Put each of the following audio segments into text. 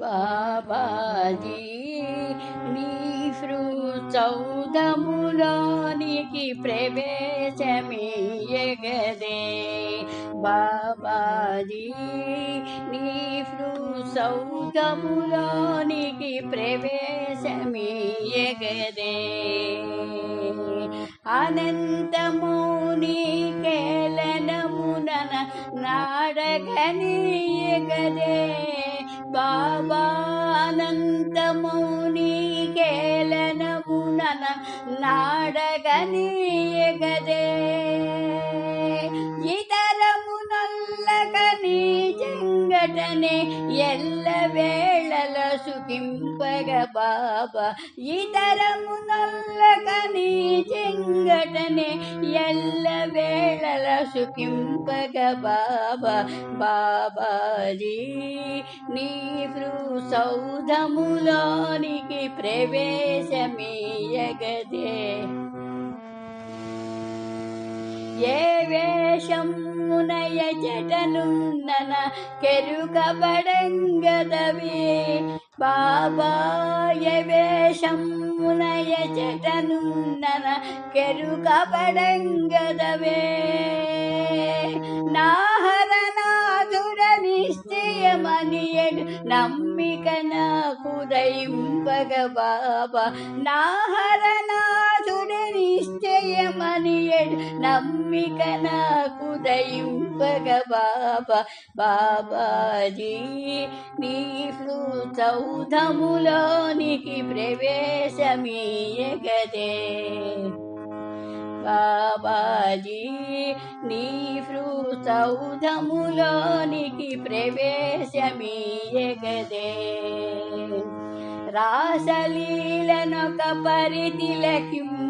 బాబాజీ మీ సౌదములానికి ప్రవేశమియగదే బాబాజీ నీ సౌదములానికి ప్రవేశమియగదే అనంతము నీ కేలనమున నాడగనీయగదే నాడగ నీయగదే ఇతరమునల్లగ నీ జంగటనే ఎల్లవే సుఖింపగ బాబా. నీ చెంగటనే ఎల్ల వేళల సుఖింపగ బాబా. బాబాజీ నీ సౌధములోనికి ప్రవేశమీయగదే. ఏ వేషమునయ జటనున్నన కెరుకబడంగదవే బాబాయ వేషమునయ చెటనుండన కెరుక పడంగదవే నాహరనాథుడనిశ్చయమనియడు నమ్మిక నాకు దయింపగ బాబా. నాహరనాథ నిశ్చయమని నమ్మిక నాకు దయింపగ బాబా. బాబాజీ నీ చౌధములోనికి ప్రవేశమీయగదే. బాబాజీ నీ సౌధములోనికి ప్రవేశమీయగదే. రాసలీలనొక పరితిలకింప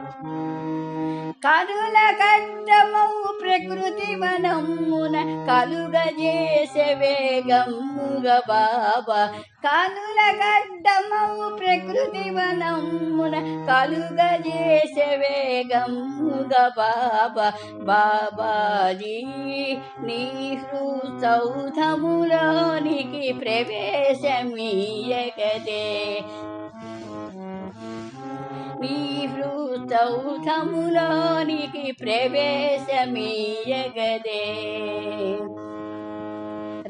కనుల కట్టము ప్రకృతి వనమున కలుగజేసే వేగముగ బాబా. కనుల గడ్డము ప్రకృతి వనమున కలుగజేసే వేగముగ బాబా. బాబాజీ నీ హృదౌధములోనికి ప్రవేశమీయగదే సౌఖములోనికి ప్రవేశమీయగదే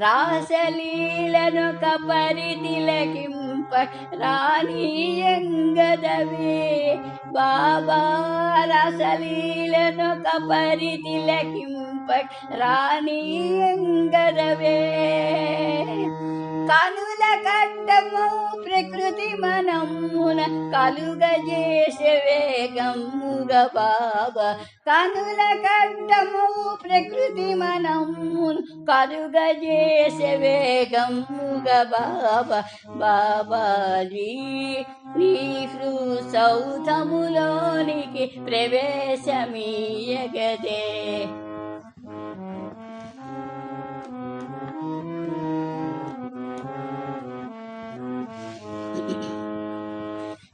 రాసలీలను కపరితిలకింప రాణీయంగదవి బాబా రాసలీలను కపరితిలకింప రాణీయంగదవే కను కట్టము ప్రకృతి మనమున కలుగజేసే వేగమ్ముగ బాబా. కనుల కట్టము ప్రకృతి మనమున కలుగజేసే వేగమ్ముగ బాబా. బాబాజీ నీ సౌధములోనికి ప్రవేశమీయగదే.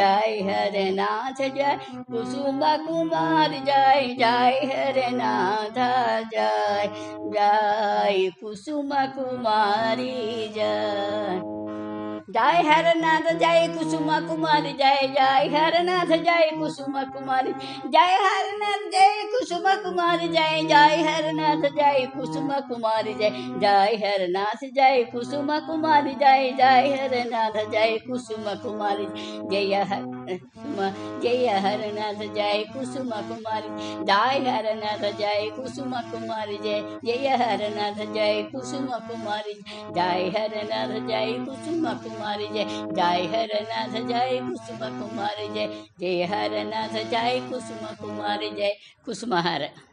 जय हरनाथ जय। कुसुम कुमार जय जय हरनाथ जय। जय कुसुम कुमारी जय। जय हरनाथ जय कुसुम कुमारी जय। जय हरनाथ जय कुसुम कुमारी। जय हरनाथ जय कुमार जय जय हरनाथ जय कुसुम कुमार जय जय हरनाथ जय कुसुम कुमार जय जय हर नाथ जय कुसुम कुमार जय हर जय हरनाथ जय कुसुम कुमार जय हर नाथ जय कुसुम कुमार जय जय हर नाथ जय कुसुम कुमार जय हर नाथ जय कुसुम कुमार जय जय हरनाथ जय कुसुम कुमार जय जय हरनाथ जय कुसुम कुमार जय कुसुम हर ಹೇಳ್ತಾರೆ